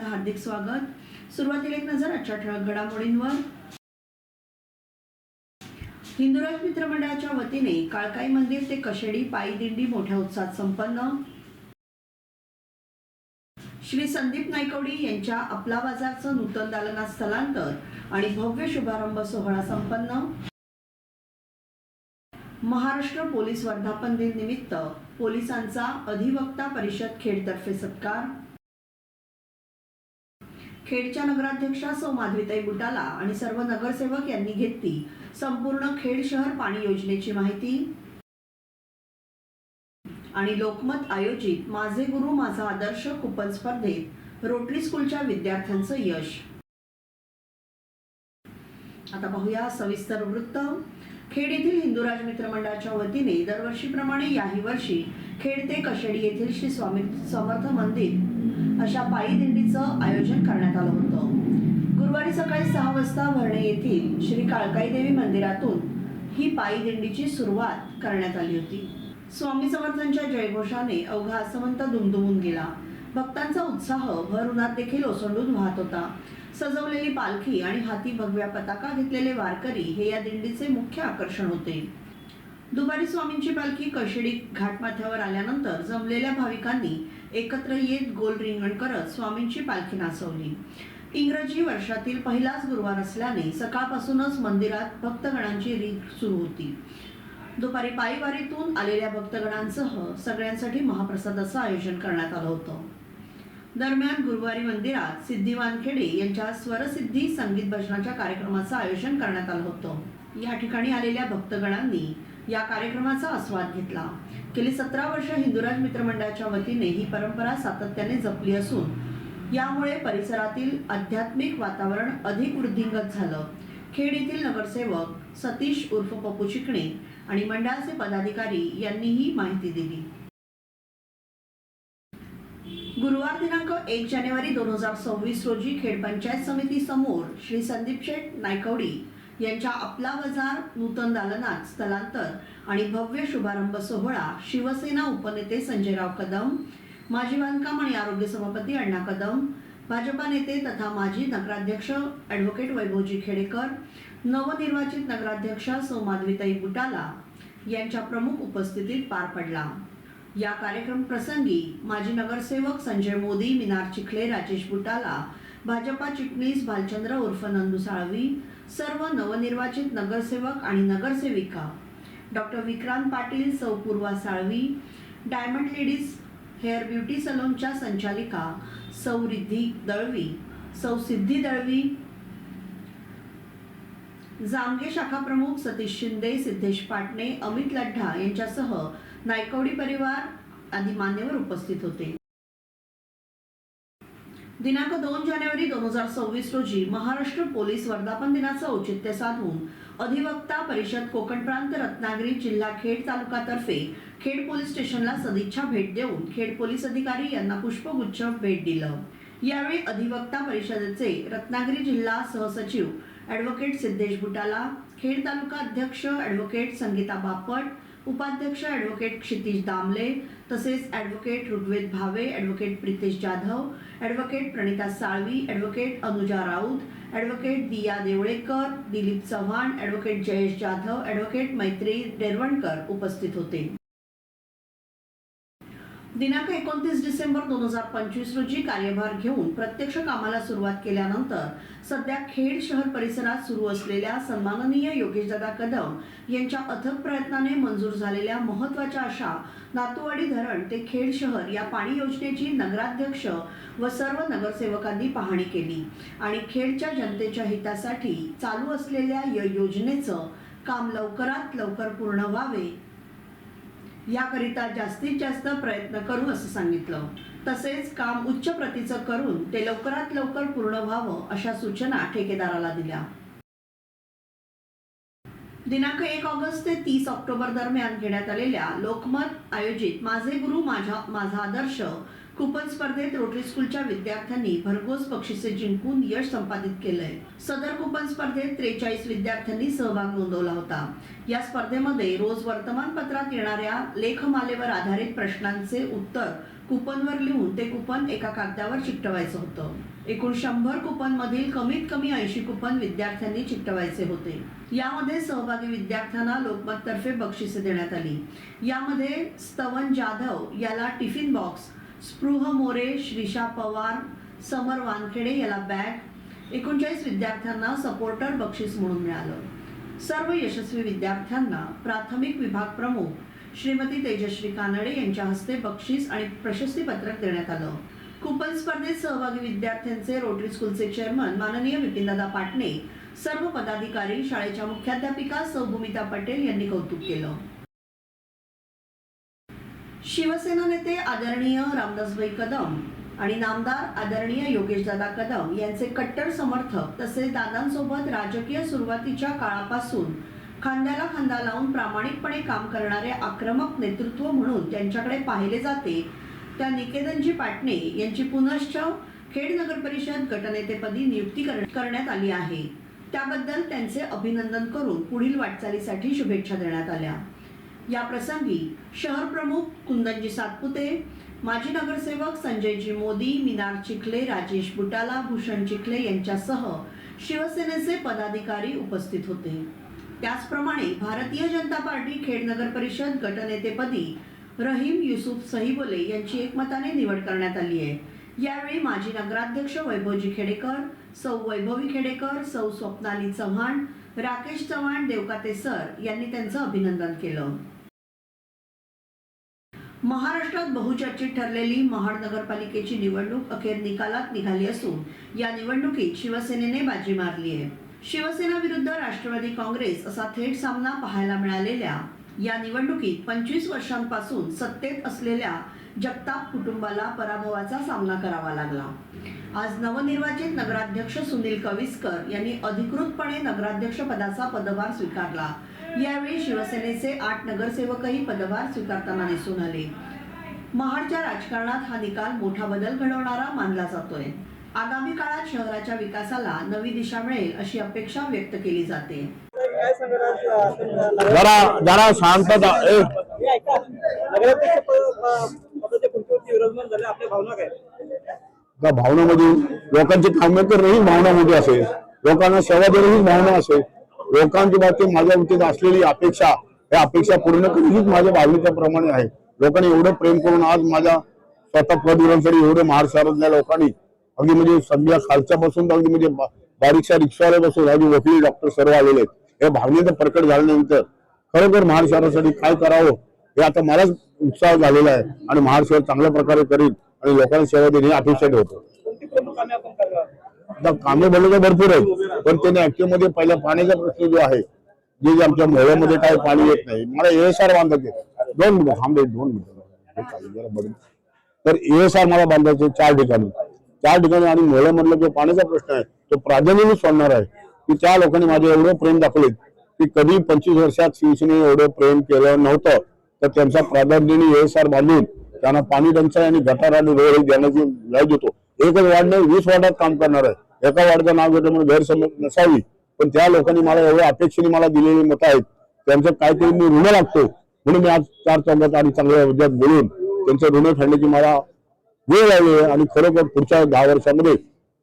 हार्दिक स्वागत. सुरुवातीला एक नजर आजच्या ठळक घडामोडींवर. हिंदुराज मित्र मंडळाच्या वतीने काळकाई मंदिर ते कशेडी पायी दिंडी मोठ्या उत्साहात संपन्न. श्री संदीप नायकवडी यांच्या आपला बाजारचं नूतन दालनात स्थलांतर आणि भव्य शुभारंभ सोहळा संपन्न. महाराष्ट्र पोलीस वर्धापन दिन निमित्त पोलिसांचा अधिवक्ता परिषद खेडतर्फे सत्कार. खेडच्या नगराध्यक्षा सौ माधवीताई बुटाला आणि सर्व नगरसेवक यांनी घेतली. संपूर्ण खेड शहर पाणी योजनेची माहिती. आणि लोकमत आयोजित माझे गुरु माझा आदर्श कुपन स्पर्धेत रोटरी स्कूलच्या विद्यार्थ्यांचं यश. आता पाहूया सविस्तर वृत्त. खेड येथील हिंदुराज मित्र मंडळाच्या वतीने दरवर्षीप्रमाणे याही वर्षी खेड ते कशेडी येथील श्री स्वामी समर्थ मंदिर अशा पायी दिंडीचं आयोजन करण्यात आलं होतं. गुरुवारी सकाळी सहा वाजता भरणे येथील श्री काळकाई देवी मंदिरातून ही पायी दिंडीची सुरुवात करण्यात आली होती. स्वामी समर्थांच्या जयघोषाने अवघा आसमंत दुमदुमून गेला. भक्तांचा उत्साह भर उन्हात देखील ओसंडून वाहत होता. सजवलेली पालखी आणि हाती भगव्या पताका घेतलेले वारकरी हे या दिंडीचे मुख्य आकर्षण होते. दुपारी स्वामींची पालखी कशेडी घाटमाथ्यावर आल्यानंतर जमलेल्या भाविकांनी एकत्र येत गोल रिंगण करत स्वामींची पालखी नाचवली. इंग्रजी वर्षातील पहिलाच गुरुवार असल्याने सकाळपासूनच मंदिरात भक्तगणांची रीत सुरू होती. दुपारी पायीवारीतून आलेल्या भक्तगणांसह सगळ्यांसाठी महाप्रसादाचं आयोजन करण्यात आलं होतं. दरम्यान गुरुवारी मंदिरात सिद्धी वानखेडे यांच्या स्वरसिद्धी संगीत भजनाच्या कार्यक्रमाचं आयोजन करण्यात आलं होतं. या ठिकाणी आलेल्या भक्तगणांनी या कार्यक्रमाचा आस्वाद घेतला. गेली सतरा वर्ष हिंदुराज मित्रमंडळाच्या वतीने ही परंपरा सातत्याने जपली असून यामुळे परिसरातील आध्यात्मिक वातावरण अधिक वृद्धिंगत झालं. खेड येथील नगरसेवक सतीश उर्फ पप्पू चिकणे आणि मंडळाचे पदाधिकारी यांनी ही माहिती दिली. गुरुवार दिनांक एक जानेवारी दोन हजार सव्वीस रोजी खेड पंचायत समिती समोर श्री संदीप शेठ नायकवडी यांच्या आपला नूतन दालनात स्थलांतर आणि भव्य शुभारंभ सोहळा शिवसेना उपनेते संजयराव कदम माजी बांधकाम आणि आरोग्य सभापती अण्णा कदम भाजपा नेते तथा माजी नगराध्यक्ष ॲडव्होकेट वैभवजी खेडेकर नवनिर्वाचित नगराध्यक्ष सोमाद्विताई बुटाला यांच्या प्रमुख उपस्थितीत पार पडला. या कार्यक्रम प्रसंगी माजी नगरसेवक संजय मोदी मिनार चिखले राजेश बुटाला भाजपा चिटणीस भालचंद्र उर्फ नंदू साळवी सर्व नवनिर्वाचित नगरसेवक आणि नगरसेविका डॉक्टर विक्रांत पाटील सौ. Purva Salvi diamond ladies hair beauty सलोनच्या संचालिका सौ. रिद्धी दळवी सौ. सिद्धी दळवी जामगे शाखा प्रमुख सतीश शिंदे सिद्धेश पाटणे अमित लड्ढा यांच्यासह नायकवडी परिवार आदी मान्यवर उपस्थित होते. दिनांक दोन जानेवारी दोन हजार सव्वीस रोजी महाराष्ट्र पोलीस वर्धापन दिनाचं औचित्य साधून अधिवक्ता परिषद कोकण प्रांत रत्नागिरी जिल्हा खेड तालुकातर्फे खेड पोलीस स्टेशनला सदिच्छा भेट देऊन खेड पोलीस अधिकारी यांना पुष्पगुच्छ भेट दिलं. यावेळी अधिवक्ता परिषदेचे रत्नागिरी जिल्हा सहसचिव ॲडव्होकेट सिद्धेश बुटाला खेड तालुका अध्यक्ष ॲडव्होकेट संगीता बापट उपाध्यक्ष ॲडव्होकेट क्षितिश दामले तसेच advocate Rugved Bhave advocate Pritesh Jadhav advocate Pranita Salvi advocate Anuja Raut advocate Diya Devlekar Dilip Chavan advocate Jayesh Jadhav advocate Maitri Dervankar उपस्थित होते. दिनांक एकोणतीस डिसेंबर दोन हजार पंचवीस रोजी कार्यभार घेऊन प्रत्यक्ष कामाला सुरुवात केल्यानंतर सध्या खेड शहर परिसरात सुरू असलेल्या सन्माननीय योगेशदादा कदम यांच्या अथक प्रयत्नाने मंजूर झालेल्या महत्त्वाच्या अशा नातूवाडी धरण ते खेड शहर या पाणी योजनेची नगराध्यक्ष व सर्व नगरसेवकांनी पाहणी केली आणि खेडच्या जनतेच्या हितासाठी चालू असलेल्या या योजनेचं काम लवकरात लवकर पूर्ण व्हावे याकरिता जास्तीत जास्त प्रयत्न करू असं सांगितलं. तसेच काम उच्च प्रतीचं करून ते लवकरात लवकर पूर्ण व्हावं अशा सूचना ठेकेदाराला दिल्या. दिनांक एक ऑगस्ट ते तीस ऑक्टोबर दरम्यान घेण्यात आलेल्या लोकमत आयोजित माझे गुरु माझा माझा आदर्श कुपन स्पर्धेत रोटरी स्कूलच्या विद्यार्थ्यांनी भरघोस बक्षिसे जिंकून यश संपादित केलंय. सदर कुपन स्पर्धेत त्रेचाळीस विद्यार्थ्यांनी सहभाग नोंदवला होता. या स्पर्धेमध्ये रोज वर्तमानपत्रात येणाऱ्या लेखमालेवर आधारित प्रश्नांचे उत्तर कुपनवर लिहून ते कुपन एका कागदावर चिकटवायचं होतं. एकूण शंभर कुपनमधील कमीत कमी ऐंशी कुपन विद्यार्थ्यांनी चिकटवायचे होते. यामध्ये सहभागी विद्यार्थ्यांना लोकमततर्फे बक्षिसे देण्यात आली. यामध्ये स्तवन जाधव याला टिफिन बॉक्स स्पृह मोरे श्रीषा पवार समर वानखेडे याला बॅग एकोणचाळीस विद्यार्थ्यांना सपोर्टर बक्षीस म्हणून मिळालं. सर्व यशस्वी विद्यार्थ्यांना प्राथमिक विभाग प्रमुख श्रीमती तेजश्री कानडे यांच्या हस्ते बक्षीस आणि प्रशस्तीपत्रक देण्यात आलं. कुपन स्पर्धेत सहभागी विद्यार्थ्यांचे रोटरी स्कूलचे चेअरमन माननीय विपिनदादा पाटणे सर्व पदाधिकारी शाळेच्या मुख्याध्यापिका सौभूमिता पटेल यांनी कौतुक केलं. शिवसेना नेते आदरणीय रामदासभाई कदम आणि नामदार आदरणीय योगेशदादा कदम यांचे कट्टर समर्थक तसेच दादांसोबत राजकीय सुरुवातीच्या काळापासून खांद्याला खांदा लावून प्रामाणिकपणे काम करणारे आक्रमक नेतृत्व म्हणून त्यांच्याकडे पाहिले जाते त्या निकेतनजी पाटणे यांची पुनश्च खेड नगर परिषद गटनेतेपदी नियुक्ती करण्यात आली आहे. त्याबद्दल त्यांचे अभिनंदन करून पुढील वाटचालीसाठी शुभेच्छा देण्यात आल्या. या प्रसंगी शहर प्रमुख कुंदनजी सातपुते माजी नगरसेवक संजयजी मोदी मिनार चिखले राजेश बुटाला भूषण चिखले यांच्यासह शिवसेनेचे पदाधिकारी उपस्थित होते. त्याचप्रमाणे भारतीय जनता पार्टी खेड नगर परिषद गटनेतेपदी रहीम युसुफ सहीबोले यांची एकमताने निवड करण्यात आली आहे. यावेळी माजी नगराध्यक्ष वैभवजी खेडेकर सौ वैभवी खेडेकर सौ स्वप्नाली चव्हाण राकेश चव्हाण देवकाते सर यांनी त्यांचं अभिनंदन केलं. महाराष्ट्रात बहुचर्चित ठरलेली महाड नगरपालिकेची निवडणूक अखेर निकालात निघाली असून या निवडणुकीत शिवसेनेने बाजी मारली आहे. शिवसेना विरुद्ध राष्ट्रवादी काँग्रेस असा थेट सामना पाहायला मिळालेल्या या निवडणुकीत पंचवीस वर्षांपासून सत्तेत असलेल्या जगताप कुटुंबाला पराभवाचा सामना करावा लागला. आज नवनिर्वाचित नगराध्यक्ष सुनील कविस्कर यांनी अधिकृतपणे नगराध्यक्ष पदाचा पदभार स्वीकारला. यावेळी शिवसेनेचे आठ नगरसेवकही पदभार स्वीकारताना दिसून आले. महाडच्या राजकारणात हा निकाल मोठा बदल घडवणारा मानला जातोय. आगामी काळात शहराच्या विकासाला नवी दिशा मिळेल अशी अपेक्षा व्यक्त केली जाते. जरा जरा शांतता. ए. त्या भावनामध्ये लोकांची कामे तर ही भावनामध्ये असेल. लोकांना सेवा देणं ही भावना असेल. लोकांची बाबतीत माझ्या वतीत असलेली अपेक्षा ह्या अपेक्षा पूर्ण करणं हीच माझ्या भावनेच्या प्रमाणे आहे. लोकांनी एवढं प्रेम करून आज माझ्या स्वतः पदविरांसाठी एवढं मार शहरातल्या लोकांनी अगदी म्हणजे सगळ्या खालच्यापासून अगदी म्हणजे बारीकशा रिक्षावाल्यापासून बसून अगदी वकील डॉक्टर सर्व आलेले आहेत. या भावनेचं प्रकट झाल्यानंतर खरोखर महार शहरासाठी काय करावं हे आता मलाच उत्साह झालेला आहे आणि महार शहर चांगल्या प्रकारे करील आणि लोकांना सेवा देणे ही अपेक्षा ठेवतो कामे आता कामे बोलले तर भरपूर आहेत पण त्याने ऍक्च्युअलमध्ये पहिला पाण्याचा प्रश्न जो आहे जे आमच्या मोहळ्यामध्ये काय पाणी येत नाही मला एएसआर बांधायचे दोन मिनिटं थांबे दोन मिनिटं. तर एएसआर मला बांधायचे चार ठिकाणी. चार ठिकाणी आणि मोहळ्यामधला जो पाण्याचा प्रश्न आहे तो प्राधान्याने सोडणार आहे. की त्या लोकांनी माझे एवढं प्रेम दाखवले. की कधी पंचवीस वर्षात शिवसेने एवढं प्रेम केलं नव्हतं तर त्यांचा प्राधान्याने एएसआर बांधून त्यांना पाणी टंचाई आणि गटार आणि रोड हे देण्याची लय देतो. एकच वार्ड नाही वीस वार्डात काम करणार आहे. एका वार्डचं नाव घेतलं म्हणून गैरसमज नसावी. पण त्या लोकांनी मला एवढ्या अपेक्षेने मला दिलेली मतं आहेत. त्यांचं काहीतरी मी ऋण लागतो. म्हणून मी आज चार चौकात आणि चांगल्या विद्यात बोलून त्यांचं ऋण फेडण्याची मला वेळ लागली आहे आणि खरोखर पुढच्या दहा वर्षामध्ये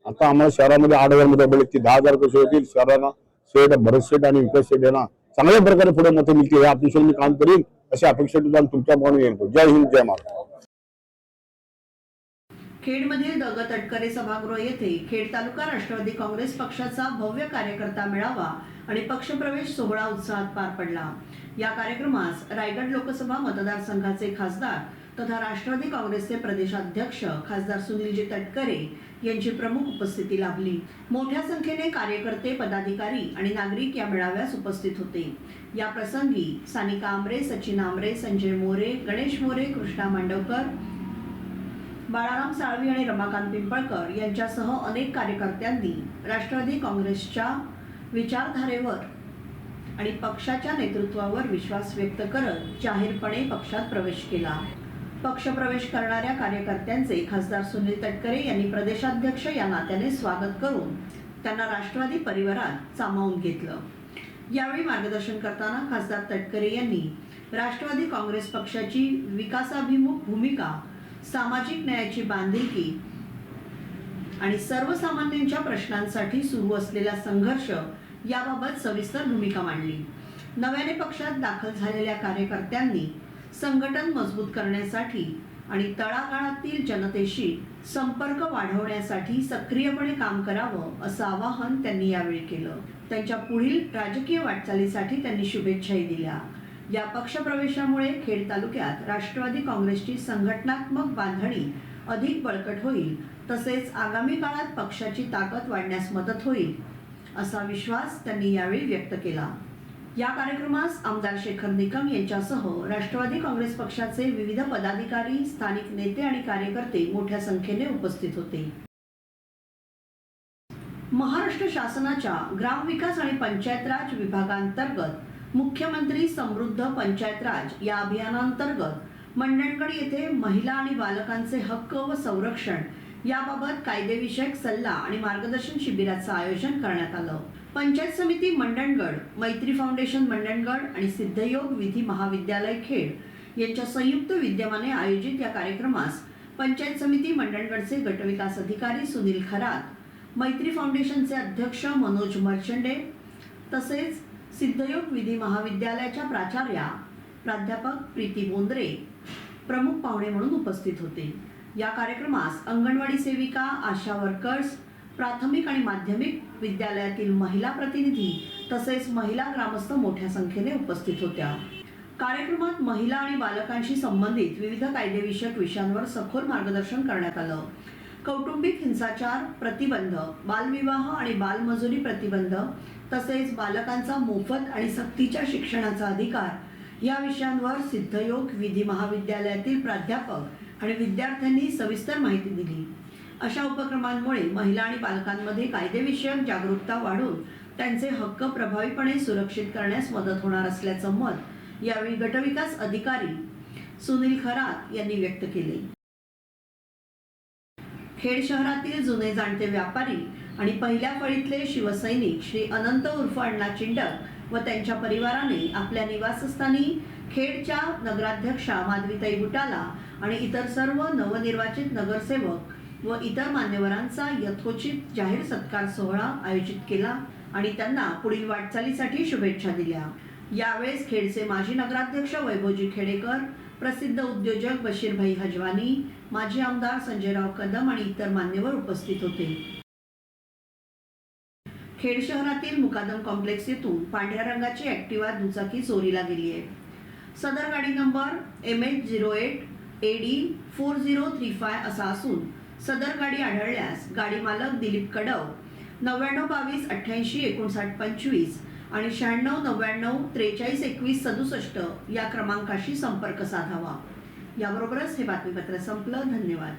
आता आम्हाला शहरामध्ये आठ हजारमध्ये बोलले की दहा हजार कसे होतील? शहरांना शेट भरत शेट आणि विकास शेट यांना चांगल्या प्रकारे पुढे मतं मिळतील. या अपेक्षेने मी काम करीन. अशी अपेक्षा ठेवून तुमच्या पाहून येतो जय हिंद जय महाराज खेडमधील दग तटकरे सभागृह येथे खेड तालुका राष्ट्रवादी काँग्रेस पक्षाचा भव्य कार्यकर्ता मेळावा आणि पक्षप्रवेश सोहळा उत्साहात पार पडला. या कार्यक्रमास रायगड लोकसभा मतदारसंघाचे खासदार तथा राष्ट्रवादी काँग्रेसचे प्रदेशाध्यक्ष खासदार सुनीलजी तटकरे यांची प्रमुख उपस्थिती लाभली. मोठ्या संख्येने कार्यकर्ते पदाधिकारी आणि नागरिक या मेळाव्यास उपस्थित होते. या प्रसंगी सानिका आमरे सचिन आमरे संजय मोरे गणेश मोरे कृष्णा मांडवकर बाळाराम साळवी आणि रमाकांत पिंपळकर यांच्यासह अनेक कार्यकर्त्यांनी राष्ट्रवादी काँग्रेसच्या विचारधारेवर आणि पक्षाच्या नेतृत्वावर विश्वास व्यक्त करत जाहीरपणे पक्षात प्रवेश केला. पक्षप्रवेश करणाऱ्या कार्यकर्त्यांचे खासदार सुनील तटकरे यांनी प्रदेशाध्यक्ष या नात्याने स्वागत करून त्यांना राष्ट्रवादी परिवारात सामावून घेतलं. यावेळी मार्गदर्शन करताना खासदार तटकरे यांनी राष्ट्रवादी काँग्रेस पक्षाची विकासाभिमुख भूमिका सामाजिक न्यायाची बांधिलकी आणि सर्वसामान्यांच्या प्रश्नांसाठी सुरू असलेला संघर्ष याबाबत सविस्तर भूमिका मांडली. नव्याने पक्षात दाखल झालेल्या कार्यकर्त्यांनी संघटन मजबूत करण्यासाठी आणि तळागाळातील जनतेशी संपर्क वाढवण्यासाठी सक्रियपणे काम करावं असं आवाहन त्यांनी यावेळी केलं. त्यांच्या पुढील राजकीय वाटचालीसाठी त्यांनी शुभेच्छाही दिल्या. या पक्षप्रवेशामुळे खेड तालुक्यात राष्ट्रवादी काँग्रेसची संघटनात्मक बांधणी अधिक बळकट होईल तसेच आगामी काळात पक्षाची ताकद वाढण्यास मदत होईल असा विश्वास त्यांनी यावेळी व्यक्त केला. या कार्यक्रमास आमदार शेखर निकम यांच्यासह राष्ट्रवादी काँग्रेस पक्षाचे विविध पदाधिकारी स्थानिक नेते आणि कार्यकर्ते मोठ्या संख्येने उपस्थित होते. महाराष्ट्र शासनाच्या ग्रामविकास आणि पंचायत राज विभागांतर्गत मुख्यमंत्री समृद्ध पंचायत राज या अभियानांतर्गत मंडणगड येथे महिला आणि बालकांचे हक्क व संरक्षण याबाबत कायदेविषयक सल्ला आणि मार्गदर्शन शिबिराचं आयोजन करण्यात आलं. पंचायत समिती मंडणगड मैत्री फाउंडेशन मंडणगड आणि सिद्धयोग विधी महाविद्यालय खेड यांच्या संयुक्त विद्यमाने आयोजित या कार्यक्रमास पंचायत समिती मंडणगडचे गटविकास अधिकारी सुनील खरात मैत्री फाउंडेशनचे अध्यक्ष मनोज मर्चंडे तसेच सिद्धयोग विधी महाविद्यालयाच्या प्राचार्या प्राध्यापक प्रीती बोंद्रे प्रमुख पाहुणे म्हणून उपस्थित होते. या कार्यक्रमास अंगणवाडी सेविका आशा वर्कर्स प्राथमिक आणि माध्यमिक विद्यालयातील महिला प्रतिनिधी तसेच महिला ग्रामस्थ मोठ्या संख्येने उपस्थित होत्या. कार्यक्रमात महिला आणि बालकांशी संबंधित विविध कायदेविषयक विषयांवर सखोल मार्गदर्शन करण्यात आलं. कौटुंबिक हिंसाचार प्रतिबंध बालविवाह आणि बालमजुरी प्रतिबंध तसेच बालकांचा मोफत आणि सक्तीच्या शिक्षणाचा अधिकार या विषयांवर सिद्धयोग विधी महाविद्यालयातील प्राध्यापक आणि विद्यार्थ्यांनी सविस्तर माहिती दिली. अशा उपक्रमांमुळे महिला आणि बालकांमध्ये कायदेविषयक जागरूकता वाढून त्यांचे हक्क प्रभावीपणे सुरक्षित करण्यास मदत होणार असल्याचं मत यावेळी गटविकास अधिकारी सुनील खरात यांनी व्यक्त केले. खेड शहरातील जुने जाणते व्यापारी आणि पहिल्या फळीतले शिवसैनिक श्री अनंत उर्फ अण्णा चिंडक व त्यांच्या परिवाराने आपल्या निवासस्थानी खेडच्या नगराध्यक्षा माधवीताई बुटाला आणि इतर सर्व नवनिर्वाचित नगरसेवक व इतर मान्यवरांचा यथोचित जाहीर सत्कार सोहळा आयोजित केला आणि त्यांना पुढील वाटचालीसाठी शुभेच्छा दिल्या. यावेळेस खेडचे माजी नगराध्यक्ष वैभवजी खेडेकर प्रसिद्ध उद्योजक बशीरभाई हजवानी माजी आमदार संजयराव कदम आणि इतर मान्यवर उपस्थित होते. खेड शहरातील मुकादम कॉम्प्लेक्स येथून पांढऱ्या रंगाची ॲक्टिवा दुचाकी चोरीला गेली आहे. सदर गाडी number M H zero eight A D four zero three five असा असून सदर गाडी आढळल्यास गाडी मालक दिलीप कडव नव्याण्णव बावीस अठ्ठ्याऐंशी एकोणसाठ पंचवीस आणि शहाण्णव नव्याण्णव त्रेचाळीस एकवीस सदुसष्ट या क्रमांकाशी संपर्क साधावा. याबरोबरच हे बातमीपत्र संपलं. धन्यवाद.